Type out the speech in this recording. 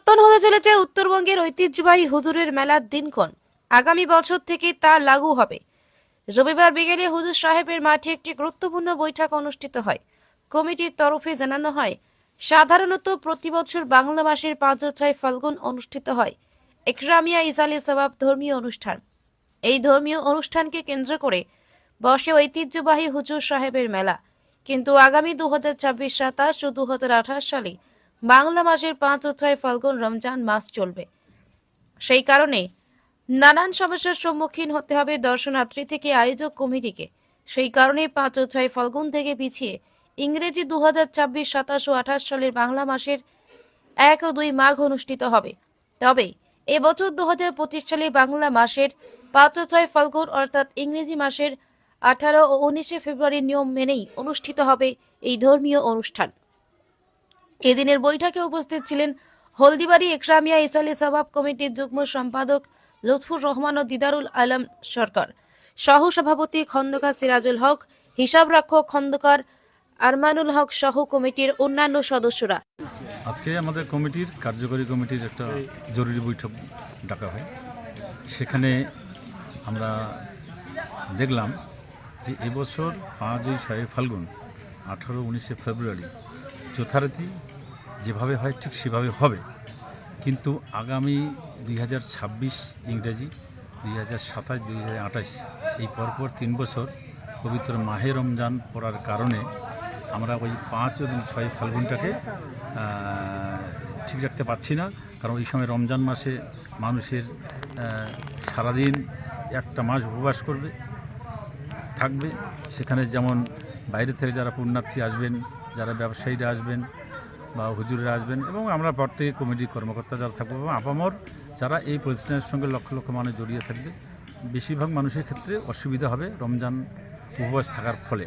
পরিবর্তন হতে চলেছে উত্তরবঙ্গের ঐতিহ্যবাহী হুজুরের মেলার দিনক্ষণ। আগামী বছর থেকে তা লাগু হবে। রবিবার বিকেলে হুজুর সাহেবের মাঠে একটি গুরুত্বপূর্ণ বৈঠক অনুষ্ঠিত হয়। কমিটির তরফে জানানো হয়, সাধারণত প্রতি বছর বাংলা মাসের পাঁচ ছয় ফাল্গুন অনুষ্ঠিত হয়। একরামিয়া ইসালি সবাব ধর্মীয় অনুষ্ঠান। এই ধর্মীয় অনুষ্ঠানকে কেন্দ্র করে বসে ঐতিহ্যবাহী হুজুর সাহেবের মেলা। কিন্তু আগামী দু হাজার ছাব্বিশ সাতাশ ও দু আঠাশ সালে বাংলা মাসের পাঁচ ও ছয় ফাল্গুন রমজান মাস চলবে। সেই কারণে নানান সমস্যার সম্মুখীন হতে হবে দর্শনার্থী থেকে, আয়োজক কমিটিকে। সেই কারণে পাঁচ ও ছয় ফাল্গুন থেকে পিছিয়ে ইংরেজি দু হাজার ছাব্বিশ, সাতাশ ও আঠাশ সালের বাংলা মাসের এক ও দুই মাঘ অনুষ্ঠিত হবে। তবে এবছর দু হাজার পঁচিশ সালে বাংলা মাসের পাঁচ ও ছয় ফাল্গুন অর্থাৎ ইংরেজি মাসের আঠারো ও উনিশে ফেব্রুয়ারি নিয়ম মেনেই অনুষ্ঠিত হবে এই ধর্মীয় অনুষ্ঠান। এদিনের বৈঠকে উপস্থিত ছিলেন হলদিবাড়ি একরামিয়া ইসালি সবাব কমিটির যুগ্ম সম্পাদক লুৎফুর রহমান ও দিদারুল আলম সরকার। সহ সভাপতি খন্দকার সিরাজুল হক, হিসাব রক্ষক খন্দকার আরমানুল হক সহ কমিটির অন্যান্য সদস্যরা। আজকে আমাদের কমিটির কার্যকরী কমিটির একটা জরুরি বৈঠক ডাকা হয়। সেখানে আমরা দেখলাম যে এবছর পাঁচই ছয় ফাল্গুন, আঠারো উনিশে ফেব্রুয়ারি যথারীতি যেভাবে হয় ঠিক সেভাবে হবে। কিন্তু আগামী দুই হাজার ছাব্বিশ ইংরেজি, দুই হাজার সাতাশ, দুই হাজার আঠাশ এই পরপর তিন বছর পবিত্র মাহে রমজান পড়ার কারণে আমরা ওই পাঁচ এবং ছয় ফাল্গুনটাকে ঠিক রাখতে পারছি না। কারণ ওই সময় রমজান মাসে মানুষের সারাদিন একটা মাস উপবাস করবে, থাকবে। সেখানে যেমন বাইরে থেকে যারা পুণ্যার্থী আসবেন, যারা ব্যবসায়ীরা আসবেন বা হুজুরেরা আসবেন এবং আমরা প্রত্যেক কমিটি কর্মকর্তা যারা থাকব এবং আপামর যারা এই প্রতিষ্ঠানের সঙ্গে লক্ষ লক্ষ মানুষ জড়িয়ে থাকবে, বেশিরভাগ মানুষের ক্ষেত্রে অসুবিধা হবে রমজান উপবাস থাকার ফলে।